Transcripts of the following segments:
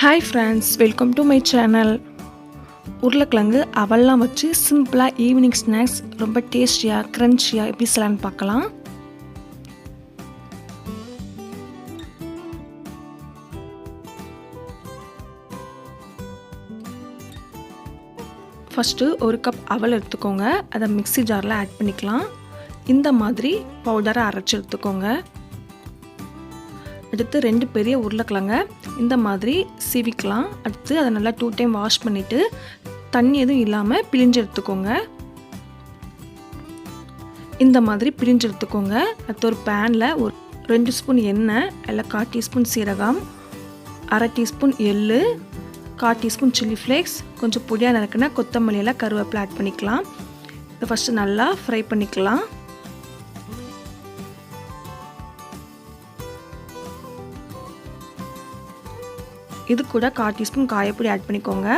Hi friends welcome to my channel உருளைக்கிழங்கு அவெல்லாம் வச்சு சிம்பிளாக ஈவினிங் ஸ்நாக்ஸ் ரொம்ப டேஸ்டியாக க்ரன்ச்சியாக எப்படி செய்யலான்னு பார்க்கலாம். ஃபஸ்ட்டு ஒரு கப் அவல் எடுத்துக்கோங்க. அதை மிக்ஸி ஜாரில் ஆட் பண்ணிக்கலாம். இந்த மாதிரி பவுடரை அரைச்சி எடுத்துக்கோங்க. அடுத்து ரெண்டு பெரிய உருளைக்கிழங்க இந்த மாதிரி சீவிக்கலாம். அடுத்து அதை நல்லா டூ டைம் வாஷ் பண்ணிவிட்டு தண்ணி எதுவும் இல்லாமல் பிழிஞ்சு எடுத்துக்கோங்க. இந்த மாதிரி பிழிஞ்சு எடுத்துக்கோங்க. அடுத்து ஒரு பேனில் ஒரு ரெண்டு ஸ்பூன் எண்ணெய் இல்லை கால் டீஸ்பூன் சீரகம் அரை டீஸ்பூன் எள்ளு கால் டீஸ்பூன் சில்லி ஃப்ளேக்ஸ் கொஞ்சம் பொடியாக நறுக்குனா கொத்தமல்லியெல்லாம் கருவேப்பிலை ஆட் பண்ணிக்கலாம். இதை ஃபஸ்ட்டு நல்லா ஃப்ரை பண்ணிக்கலாம். இது கூட கால் டீஸ்பூன் காயப்பொடி ஆட் பண்ணிக்கோங்க.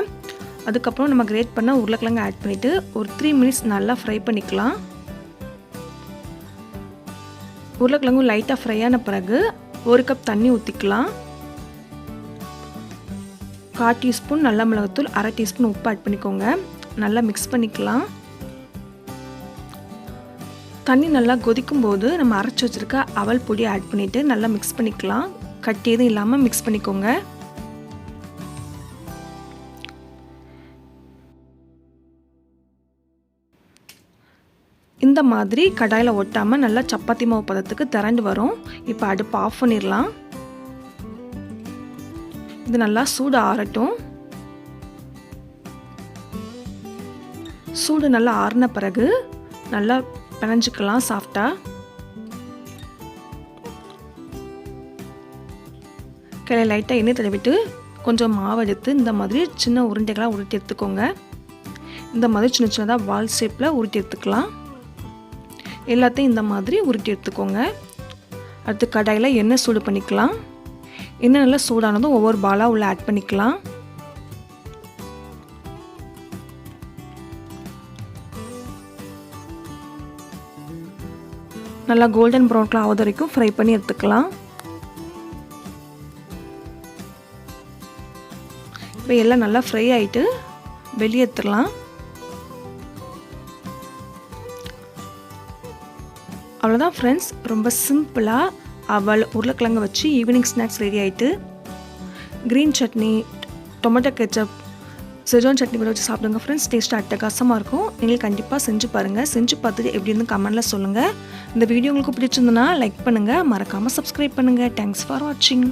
அதுக்கப்புறம் நம்ம கிரேட் பண்ண உருளைக்கிழங்கு ஆட் பண்ணிவிட்டு ஒரு த்ரீ மினிட்ஸ் நல்லா ஃப்ரை பண்ணிக்கலாம். உருளைக்கிழங்கும் லைட்டாக ஃப்ரை ஆன பிறகு ஒரு கப் தண்ணி ஊற்றிக்கலாம் கால் டீஸ்பூன் நல்ல மிளகுத்தூள் அரை டீஸ்பூன் உப்பு ஆட் பண்ணிக்கோங்க. நல்லா மிக்ஸ் பண்ணிக்கலாம். தண்ணி நல்லா கொதிக்கும் போது நம்ம அரைச்சி வச்சுருக்க அவல் பொடி ஆட் பண்ணிவிட்டு நல்லா மிக்ஸ் பண்ணிக்கலாம். கட்டி எதுவும் இல்லாமல் மிக்ஸ் பண்ணிக்கோங்க. இந்த மாதிரி கடாயில் ஒட்டாமல் நல்லா சப்பாத்தி மாவு பதத்துக்கு திரண்டு வரும். இப்போ அடுப்பு ஆஃப் பண்ணிடலாம். இது நல்லா சூடு ஆறட்டும். சூடு நல்லா ஆறின பிறகு நல்லா பிணைஞ்சிக்கலாம் சாஃப்டாக கிளை லைட்டாக எண்ணெய் தடவிட்டு கொஞ்சம் மாவு எடுத்து இந்த மாதிரி சின்ன உருண்டைகளாக உருட்டி எடுத்துக்கோங்க. இந்த மாதிரி சின்ன சின்னதாக வால் ஷேப்பில் உருட்டி எடுத்துக்கலாம். எல்லாத்தையும் இந்த மாதிரி உருட்டி எடுத்துக்கோங்க. அடுத்து கடாயில் எண்ணெய் சூடு பண்ணிக்கலாம். எண்ணெய் நல்லா சூடானதும் ஒவ்வொரு பாலாக உள்ளே ஆட் பண்ணிக்கலாம். நல்லா கோல்டன் ப்ரௌன் கலர் ஆகுது வரைக்கும் ஃப்ரை பண்ணி எடுத்துக்கலாம். இப்போ எல்லாம் நல்லா ஃப்ரை ஆகிட்டு வெளியே எடுத்துடலாம். அவ்வளோதான் ஃப்ரெண்ட்ஸ் ரொம்ப சிம்பிளாக அவள் உருளைக்கிழங்கு வச்சு ஈவினிங் ஸ்நாக்ஸ் ரெடி ஆகிட்டு green chutney tomato ketchup schezwan chutney கூட வச்சு சாப்பிடுங்க ஃப்ரெண்ட்ஸ் டேஸ்ட்டாக அட்டகாசமாக இருக்கும். நீங்கள் கண்டிப்பாக செஞ்சு பாருங்கள் செஞ்சு பார்த்துட்டு எப்படி இருந்து கமெண்டில் சொல்லுங்கள் இந்த வீடியோ உங்களுக்கு பிடிச்சிருந்தனா லைக் பண்ணுங்கள் மறக்காமல் சப்ஸ்கிரைப் பண்ணுங்கள் தேங்க்ஸ் ஃபார் வாட்சிங்